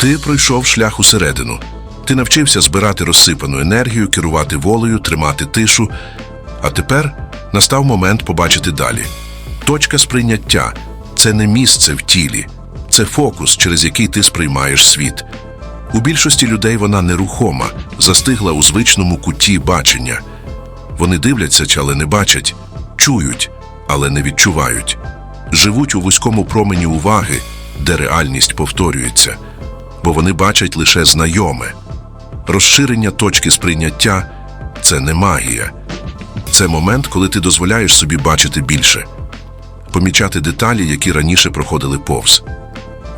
Ти пройшов шлях усередину. Ти навчився збирати розсипану енергію, керувати волею, тримати тишу. А тепер настав момент побачити далі. Точка сприйняття це не місце в тілі, це фокус, через який ти сприймаєш світ. У більшості людей вона нерухома, застигла у звичному куті бачення. Вони дивляться, але не бачать, чують, але не відчувають. Живуть у вузькому промені уваги, де реальність повторюється, бо вони бачать лише знайоме. Розширення точки сприйняття це не магія. Це момент, коли ти дозволяєш собі бачити більше, помічати деталі, які раніше проходили повз,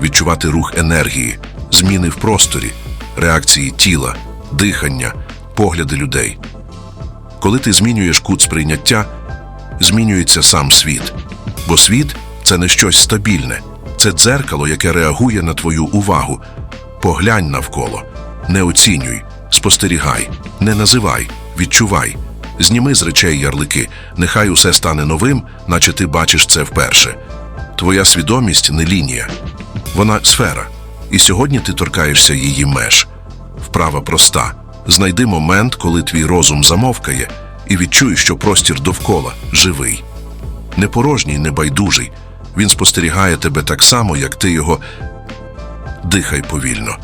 відчувати рух енергії, зміни в просторі, реакції тіла, дихання, погляди людей. Коли ти змінюєш кут сприйняття, змінюється сам світ. Бо світ це не щось стабільне, це дзеркало, яке реагує на твою увагу. Поглянь навколо, не оцінюй, спостерігай, не називай, відчувай. Зніми з речей ярлики, нехай усе стане новим, наче ти бачиш це вперше. Твоя свідомість не лінія, вона сфера, і сьогодні ти торкаєшся її меж. Вправа проста. Знайди момент, коли твій розум замовкає, і відчуй, що простір довкола живий. Не порожній, не байдужий. Він спостерігає тебе так само, як ти його. Дихай повільно.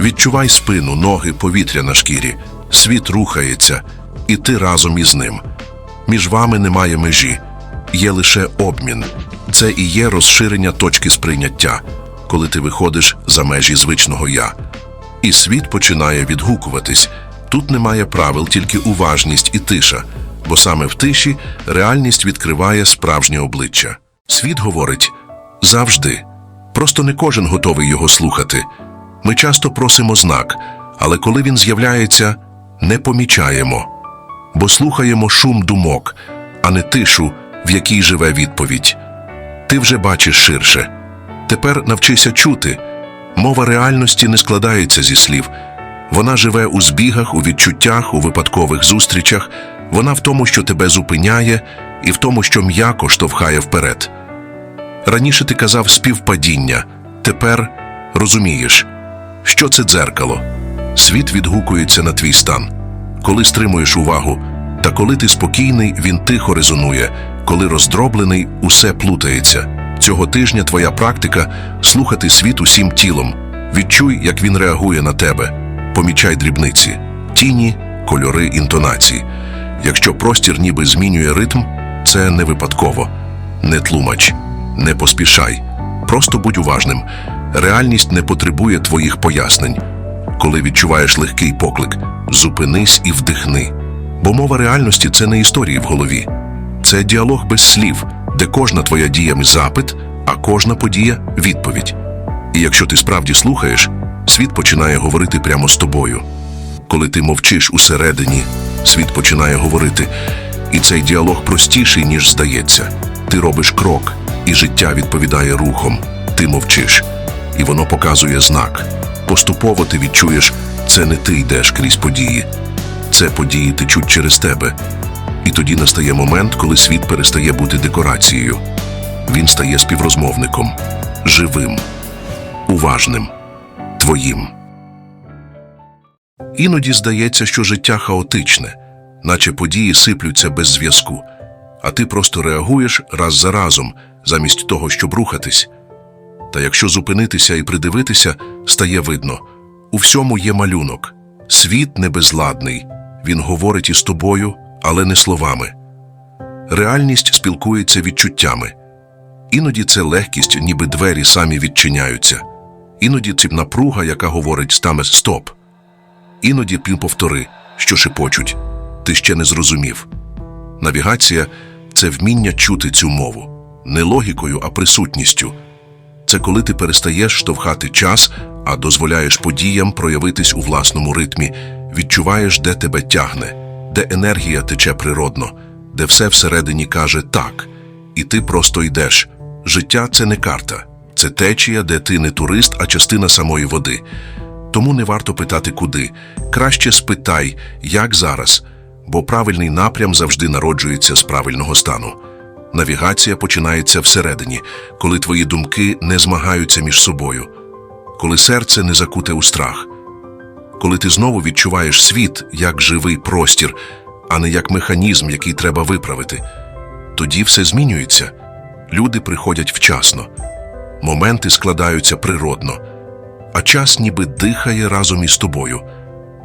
Відчувай спину, ноги, повітря на шкірі. Світ рухається, і ти разом із ним. Між вами немає межі, є лише обмін. Це і є розширення точки сприйняття, коли ти виходиш за межі звичного я. І світ починає відгукуватись. Тут немає правил, тільки уважність і тиша, бо саме в тиші реальність відкриває справжнє обличчя. Світ говорить завжди. Просто не кожен готовий його слухати. Ми часто просимо знак, але коли він з'являється, не помічаємо, бо слухаємо шум думок, а не тишу, в якій живе відповідь. Ти вже бачиш ширше. Тепер навчися чути. Мова реальності не складається зі слів. Вона живе у збігах, у відчуттях, у випадкових зустрічах. Вона в тому, що тебе зупиняє, і в тому, що м'яко штовхає вперед. Раніше ти казав співпадіння, тепер розумієш, що це дзеркало. Світ відгукується на твій стан. Коли стримуєш увагу, та коли ти спокійний, він тихо резонує, коли роздроблений, усе плутається. Цього тижня твоя практика слухати світ усім тілом. Відчуй, як він реагує на тебе. Помічай дрібниці, тіні, кольори, інтонації. Якщо простір ніби змінює ритм, це не випадково. Не тлумач, не поспішай. Просто будь уважним. Реальність не потребує твоїх пояснень. Коли відчуваєш легкий поклик, зупинись і вдихни. Бо мова реальності це не історії в голові, це діалог без слів, де кожна твоя дія – запит, а кожна подія відповідь. І якщо ти справді слухаєш, світ починає говорити прямо з тобою. Коли ти мовчиш усередині, світ починає говорити, і цей діалог простіший, ніж здається. Ти робиш крок, і життя відповідає рухом. Ти мовчиш, і воно показує знак. Поступово ти відчуєш, це не ти йдеш крізь події, це події течуть через тебе. І тоді настає момент, коли світ перестає бути декорацією. Він стає співрозмовником, живим, уважним, твоїм. Іноді здається, що життя хаотичне, наче події сиплються без зв'язку, а ти просто реагуєш раз за разом, замість того, щоб рухатись. Та якщо зупинитися і придивитися, стає видно у всьому є малюнок. Світ не безладний, він говорить із тобою, але не словами. Реальність спілкується відчуттями. Іноді це легкість, ніби двері самі відчиняються. Іноді це напруга, яка говорить стаме стоп. Іноді пін повтори, що шепочуть. Ти ще не зрозумів. Навігація це вміння чути цю мову не логікою, а присутністю. Це коли ти перестаєш штовхати час, а дозволяєш подіям проявитись у власному ритмі, відчуваєш, де тебе тягне, де енергія тече природно, де все всередині каже так, і ти просто йдеш. Життя це не карта, це течія, де ти не турист, а частина самої води. Тому не варто питати куди. Краще спитай, як зараз, бо правильний напрям завжди народжується з правильного стану. Навігація починається всередині, коли твої думки не змагаються між собою, коли серце не закуте у страх, коли ти знову відчуваєш світ як живий простір, а не як механізм, який треба виправити. Тоді все змінюється. Люди приходять вчасно, моменти складаються природно, а час ніби дихає разом із тобою.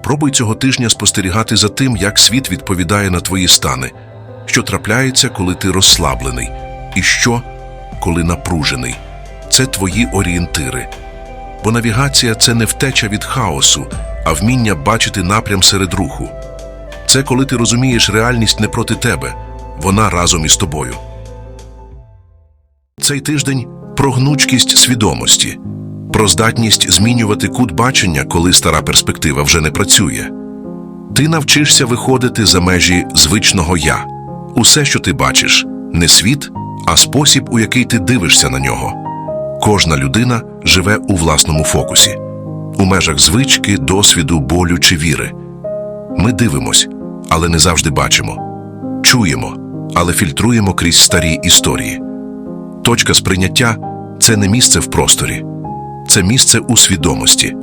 Пробуй цього тижня спостерігати за тим, як світ відповідає на твої стани, що трапляється, коли ти розслаблений, і що, коли напружений. Це твої орієнтири. Бо навігація це не втеча від хаосу, а вміння бачити напрям серед руху. Це коли ти розумієш реальність не проти тебе, вона разом із тобою. Цей тиждень про гнучкість свідомості, про здатність змінювати кут бачення, коли стара перспектива вже не працює. Ти навчишся виходити за межі звичного я. Усе, що ти бачиш, не світ, а спосіб, у який ти дивишся на нього. Кожна людина живе у власному фокусі, у межах звички, досвіду, болю чи віри. Ми дивимось, але не завжди бачимо, чуємо, але фільтруємо крізь старі історії. Точка сприйняття це не місце в просторі, це місце у свідомості.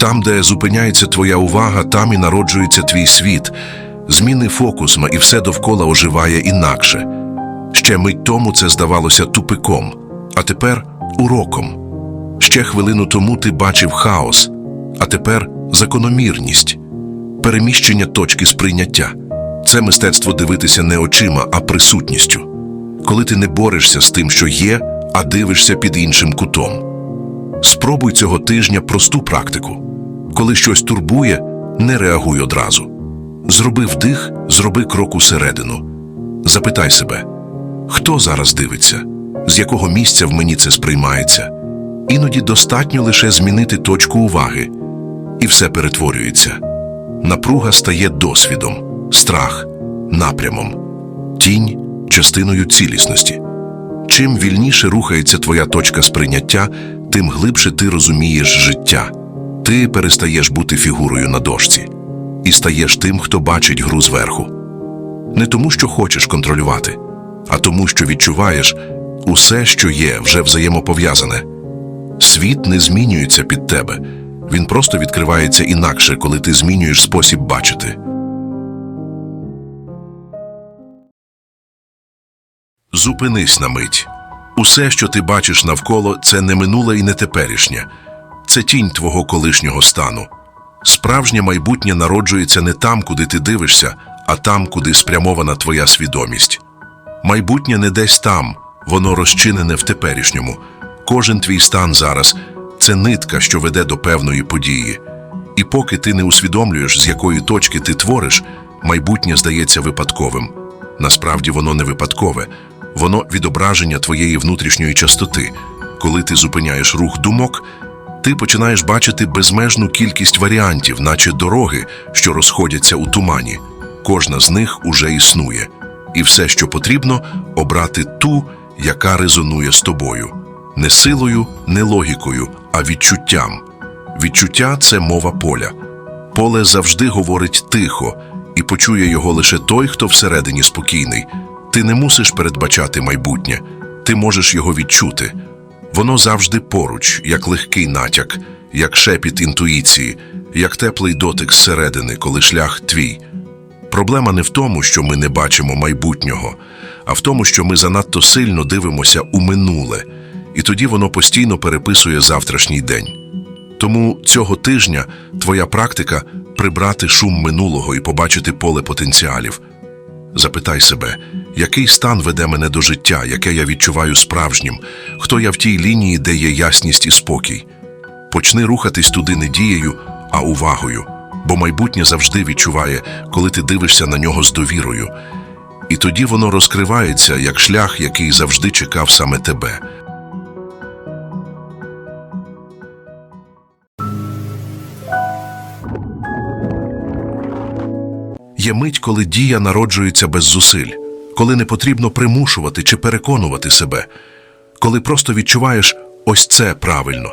Там, де зупиняється твоя увага, там і народжується твій світ, зміни фокус, і все довкола оживає інакше. Ще мить тому це здавалося тупиком, а тепер уроком. Ще хвилину тому ти бачив хаос, а тепер закономірність, переміщення точки сприйняття. Це мистецтво дивитися не очима, а присутністю. Коли ти не борешся з тим, що є, а дивишся під іншим кутом. Спробуй цього тижня просту практику. Коли щось турбує, не реагуй одразу. Зроби вдих, зроби крок усередину. Запитай себе, хто зараз дивиться, з якого місця в мені це сприймається. Іноді достатньо лише змінити точку уваги, і все перетворюється. Напруга стає досвідом, страх напрямом, тінь частиною цілісності. Чим вільніше рухається твоя точка сприйняття, тим глибше ти розумієш життя. Ти перестаєш бути фігурою на дошці і стаєш тим, хто бачить гру зверху. Не тому, що хочеш контролювати, а тому, що відчуваєш усе, що є, вже взаємопов'язане. Світ не змінюється під тебе, він просто відкривається інакше, коли ти змінюєш спосіб бачити. Зупинись на мить. Усе, що ти бачиш навколо, це не минуле і не теперішнє. Це тінь твого колишнього стану. Справжнє майбутнє народжується не там, куди ти дивишся, а там, куди спрямована твоя свідомість. Майбутнє не десь там, воно розчинене в теперішньому. Кожен твій стан зараз це нитка, що веде до певної події. І поки ти не усвідомлюєш, з якої точки ти твориш, майбутнє здається випадковим. Насправді воно не випадкове, воно відображення твоєї внутрішньої частоти. Коли ти зупиняєш рух думок, ти починаєш бачити безмежну кількість варіантів, наче дороги, що розходяться у тумані. Кожна з них уже існує, і все, що потрібно, обрати ту, яка резонує з тобою. Не силою, не логікою, а відчуттям. Відчуття це мова поля. Поле завжди говорить тихо, і почує його лише той, хто всередині спокійний. Ти не мусиш передбачати майбутнє, ти можеш його відчути. Воно завжди поруч, як легкий натяк, як шепіт інтуїції, як теплий дотик зсередини, коли шлях твій. Проблема не в тому, що ми не бачимо майбутнього, а в тому, що ми занадто сильно дивимося у минуле, і тоді воно постійно переписує завтрашній день. Тому цього тижня твоя практика прибрати шум минулого і побачити поле потенціалів. Запитай себе, який стан веде мене до життя, яке я відчуваю справжнім, хто я в тій лінії, де є ясність і спокій. Почни рухатись туди не дією, а увагою, бо майбутнє завжди відчуває, коли ти дивишся на нього з довірою. І тоді воно розкривається як шлях, який завжди чекав саме тебе. Є мить, коли дія народжується без зусиль, коли не потрібно примушувати чи переконувати себе, коли просто відчуваєш ось це правильно.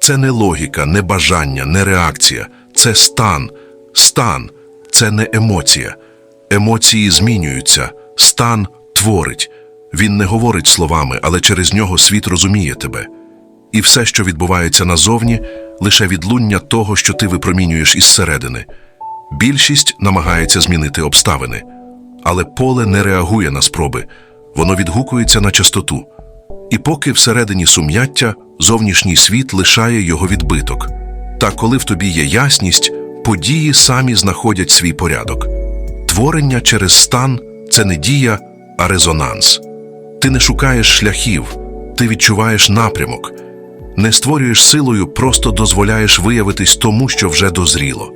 Це не логіка, не бажання, не реакція, це стан. Стан це не емоція. Емоції змінюються, стан творить. Він не говорить словами, але через нього світ розуміє тебе. І все, що відбувається назовні, лише відлуння того, що ти випромінюєш із середини. Більшість намагається змінити обставини, але поле не реагує на спроби, воно відгукується на частоту. І поки всередині сум'яття, зовнішній світ лишає його відбиток. Та коли в тобі є ясність, події самі знаходять свій порядок. Творення через стан це не дія, а резонанс. Ти не шукаєш шляхів, ти відчуваєш напрямок, не створюєш силою, просто дозволяєш виявитись тому, що вже дозріло.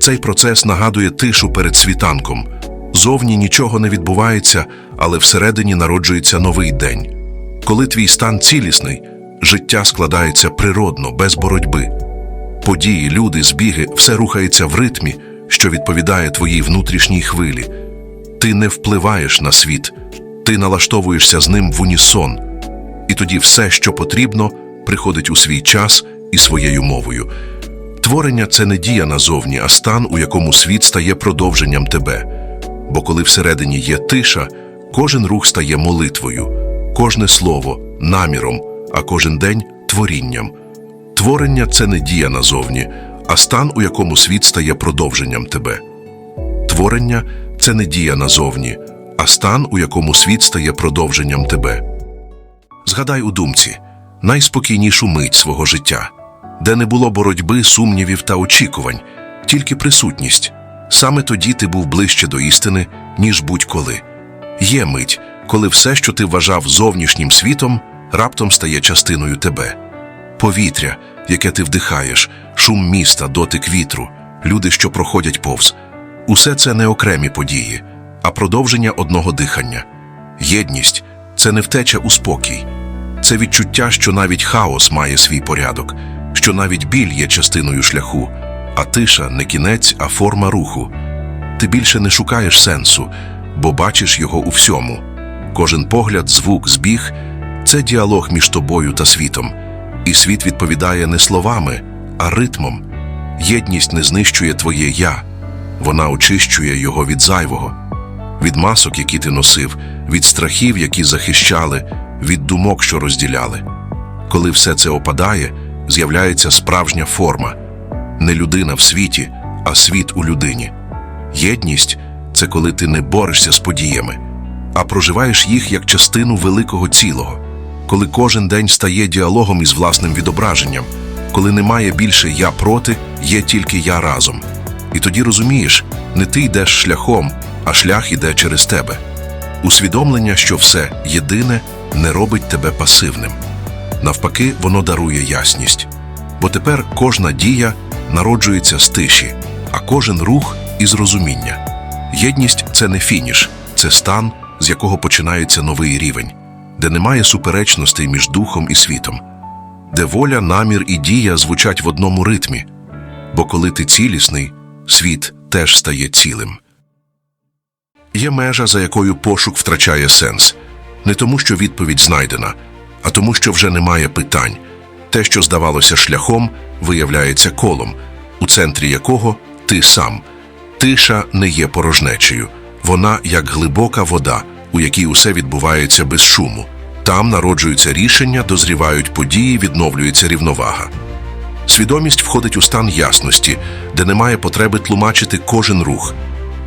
Цей процес нагадує тишу перед світанком. Зовні нічого не відбувається, але всередині народжується новий день. Коли твій стан цілісний, життя складається природно, без боротьби. Події, люди, збіги, все рухається в ритмі, що відповідає твоїй внутрішній хвилі. Ти не впливаєш на світ, ти налаштовуєшся з ним в унісон, і тоді все, що потрібно, приходить у свій час і своєю мовою. Творення це не дія назовні, а стан, у якому світ стає продовженням тебе. Бо коли всередині є тиша, кожен рух стає молитвою, кожне слово наміром, а кожен день творінням. Творення це не дія назовні, а стан, у якому світ стає продовженням тебе. Творення це не дія назовні, а стан, у якому світ стає продовженням тебе. Згадай у думці найспокійнішу мить свого життя, де не було боротьби, сумнівів та очікувань, тільки присутність. Саме тоді ти був ближче до істини, ніж будь-коли. Є мить, коли все, що ти вважав зовнішнім світом, раптом стає частиною тебе. Повітря, яке ти вдихаєш, шум міста, дотик вітру, люди, що проходять повз. Усе це не окремі події, а продовження одного дихання. Єдність це не втеча у спокій, це відчуття, що навіть хаос має свій порядок, що навіть біль є частиною шляху, а тиша не кінець, а форма руху. Ти більше не шукаєш сенсу, бо бачиш його у всьому. Кожен погляд, звук, збіг це діалог між тобою та світом, і світ відповідає не словами, а ритмом. Єдність не знищує твоє я, вона очищує його від зайвого, від масок, які ти носив, від страхів, які захищали, від думок, що розділяли. Коли все це опадає, з'являється справжня форма не людина в світі, а світ у людині. Єдність це коли ти не борешся з подіями, а проживаєш їх як частину великого цілого, коли кожен день стає діалогом із власним відображенням, коли немає більше я проти, є тільки я разом. І тоді розумієш, не ти йдеш шляхом, а шлях іде через тебе. Усвідомлення, що все єдине, не робить тебе пасивним. Навпаки, воно дарує ясність. Бо тепер кожна дія народжується з тиші, а кожен рух із розуміння. Єдність це не фініш, це стан, з якого починається новий рівень, де немає суперечностей між духом і світом, де воля, намір і дія звучать в одному ритмі. Бо коли ти цілісний, світ теж стає цілим. Є межа, за якою пошук втрачає сенс, не тому, що відповідь знайдена, а тому, що вже немає питань. Те, що здавалося шляхом, виявляється колом, у центрі якого ти сам. Тиша не є порожнечею, вона як глибока вода, у якій усе відбувається без шуму. Там народжуються рішення, дозрівають події, відновлюється рівновага. Свідомість входить у стан ясності, де немає потреби тлумачити кожен рух.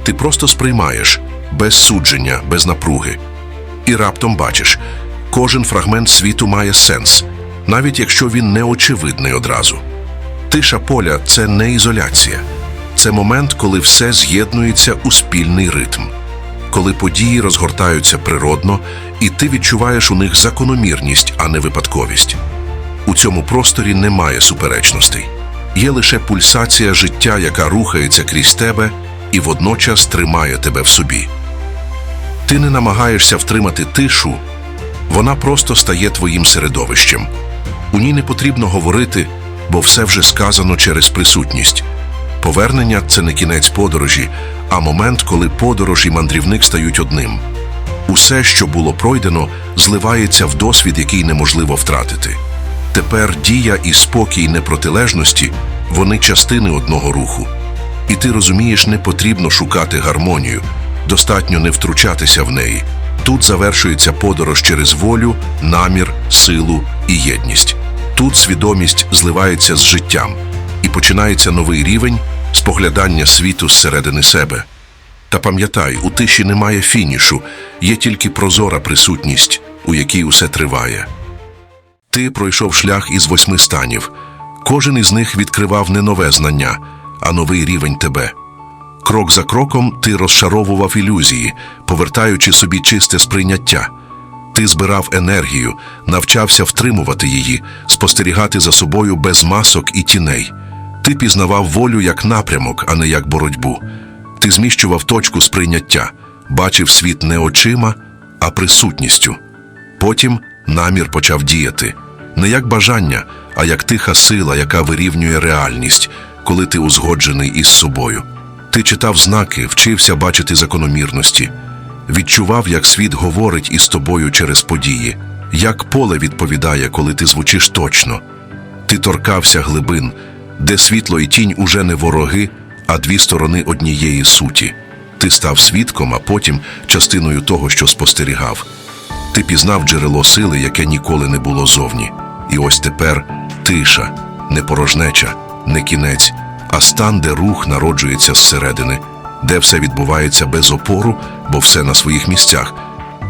Ти просто сприймаєш без судження, без напруги. І раптом бачиш, кожен фрагмент світу має сенс, навіть якщо він не очевидний одразу. Тиша поля це не ізоляція, це момент, коли все з'єднується у спільний ритм, коли події розгортаються природно, і ти відчуваєш у них закономірність, а не випадковість. У цьому просторі немає суперечностей, є лише пульсація життя, яка рухається крізь тебе і водночас тримає тебе в собі. Ти не намагаєшся втримати тишу, вона просто стає твоїм середовищем. У ній не потрібно говорити, бо все вже сказано через присутність. Повернення це не кінець подорожі, а момент, коли подорож і мандрівник стають одним. Усе, що було пройдено, зливається в досвід, який неможливо втратити. Тепер дія і спокій непротилежності вони частини одного руху. І ти розумієш, не потрібно шукати гармонію, достатньо не втручатися в неї. Тут завершується подорож через волю, намір, силу і єдність. Тут свідомість зливається з життям, і починається новий рівень споглядання світу зсередини себе. Та пам'ятай, у тиші немає фінішу, є тільки прозора присутність, у якій усе триває. Ти пройшов шлях із восьми станів. Кожен із них відкривав не нове знання, а новий рівень тебе. Крок за кроком ти розшаровував ілюзії, повертаючи собі чисте сприйняття. Ти збирав енергію, навчався втримувати її, спостерігати за собою без масок і тіней. Ти пізнавав волю як напрямок, а не як боротьбу. Ти зміщував точку сприйняття, бачив світ не очима, а присутністю. Потім намір почав діяти не як бажання, а як тиха сила, яка вирівнює реальність, коли ти узгоджений із собою. Ти читав знаки, вчився бачити закономірності, відчував, як світ говорить із тобою через події, як поле відповідає, коли ти звучиш точно. Ти торкався глибин, де світло і тінь уже не вороги, а дві сторони однієї суті. Ти став свідком, а потім частиною того, що спостерігав. Ти пізнав джерело сили, яке ніколи не було зовні. І ось тепер тиша, не порожнеча, не кінець, а стан, де рух народжується зсередини, де все відбувається без опору, бо все на своїх місцях.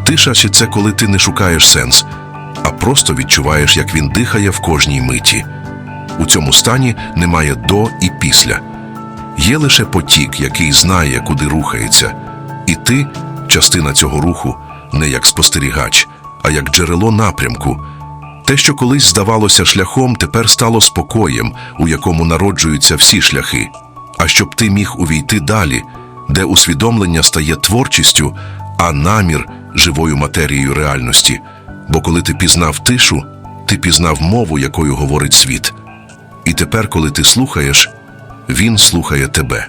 Тиша чи це коли ти не шукаєш сенс, а просто відчуваєш, як він дихає в кожній миті. У цьому стані немає до і після. Є лише потік, який знає, куди рухається, і ти частина цього руху не як спостерігач, а як джерело напрямку. Те, що колись здавалося шляхом, тепер стало спокоєм, у якому народжуються всі шляхи. А щоб ти міг увійти далі, де усвідомлення стає творчістю, а намір живою матерією реальності. Бо коли ти пізнав тишу, ти пізнав мову, якою говорить світ. І тепер, коли ти слухаєш, він слухає тебе.